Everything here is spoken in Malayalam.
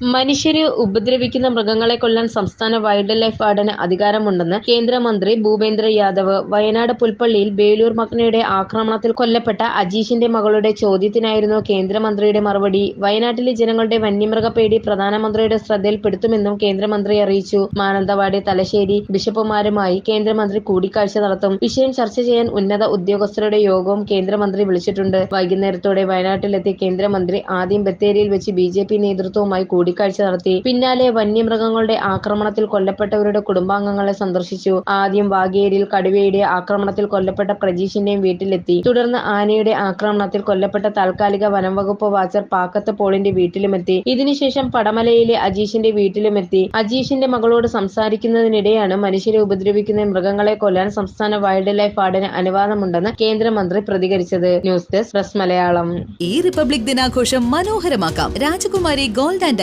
മനുഷ്യരെ ഉപദ്രവിക്കുന്ന മൃഗങ്ങളെ കൊല്ലാൻ സംസ്ഥാന വൈൽഡ് ലൈഫ് വാർഡന് അധികാരമുണ്ടെന്ന് കേന്ദ്രമന്ത്രി ഭൂപേന്ദ്ര യാദവ്. വയനാട് പുൽപ്പള്ളിയിൽ ബേലൂർ മഗ്നയുടെ ആക്രമണത്തിൽ കൊല്ലപ്പെട്ട അജീഷിന്റെ മകളുടെ ചോദ്യത്തിനായിരുന്നു കേന്ദ്രമന്ത്രിയുടെ മറുപടി. വയനാട്ടിലെ ജനങ്ങളുടെ വന്യമൃഗ പേടി പ്രധാനമന്ത്രിയുടെ ശ്രദ്ധയിൽപ്പെടുത്തുമെന്നും കേന്ദ്രമന്ത്രി അറിയിച്ചു. മാനന്തവാടി തലശ്ശേരി ബിഷപ്പുമാരുമായി കേന്ദ്രമന്ത്രി കൂടിക്കാഴ്ച നടത്തും. വിഷയം ചർച്ച ചെയ്യാൻ ഉന്നത ഉദ്യോഗസ്ഥരുടെ യോഗവും കേന്ദ്രമന്ത്രി വിളിച്ചിട്ടുണ്ട്. വൈകുന്നേരത്തോടെ വയനാട്ടിലെത്തിയ കേന്ദ്രമന്ത്രി ആദ്യം ബത്തേരിയിൽ വെച്ച് ബി നേതൃത്വവുമായി കൂടി കൂടിക്കാഴ്ച നടത്തി. പിന്നാലെ വന്യമൃഗങ്ങളുടെ ആക്രമണത്തിൽ കൊല്ലപ്പെട്ടവരുടെ കുടുംബാംഗങ്ങളെ സന്ദർശിച്ചു. ആദ്യം വാഗേരിയിൽ കടുവയുടെ ആക്രമണത്തിൽ കൊല്ലപ്പെട്ട പ്രജീഷിന്റെയും വീട്ടിലെത്തി. തുടർന്ന് ആനയുടെ ആക്രമണത്തിൽ കൊല്ലപ്പെട്ട താൽക്കാലിക വനം വകുപ്പ് വാച്ചർ പാക്കത്ത് പോളിന്റെ വീട്ടിലുമെത്തി. ഇതിനുശേഷം പടമലയിലെ അജീഷിന്റെ വീട്ടിലുമെത്തി. അജീഷിന്റെ മകളോട് സംസാരിക്കുന്നതിനിടെയാണ് മനുഷ്യരെ ഉപദ്രവിക്കുന്ന മൃഗങ്ങളെ കൊല്ലാൻ സംസ്ഥാന വൈൽഡ് ലൈഫ് വാർഡിന് അനുവാദമുണ്ടെന്ന് കേന്ദ്രമന്ത്രി പ്രതികരിച്ചത്. News desk press Malayalam. ഈ റിപ്പബ്ലിക് ദിനാഘോഷം മനോഹരമാക്കാം. രാജകുമാരി ഗോൾഡ് ആൻഡ്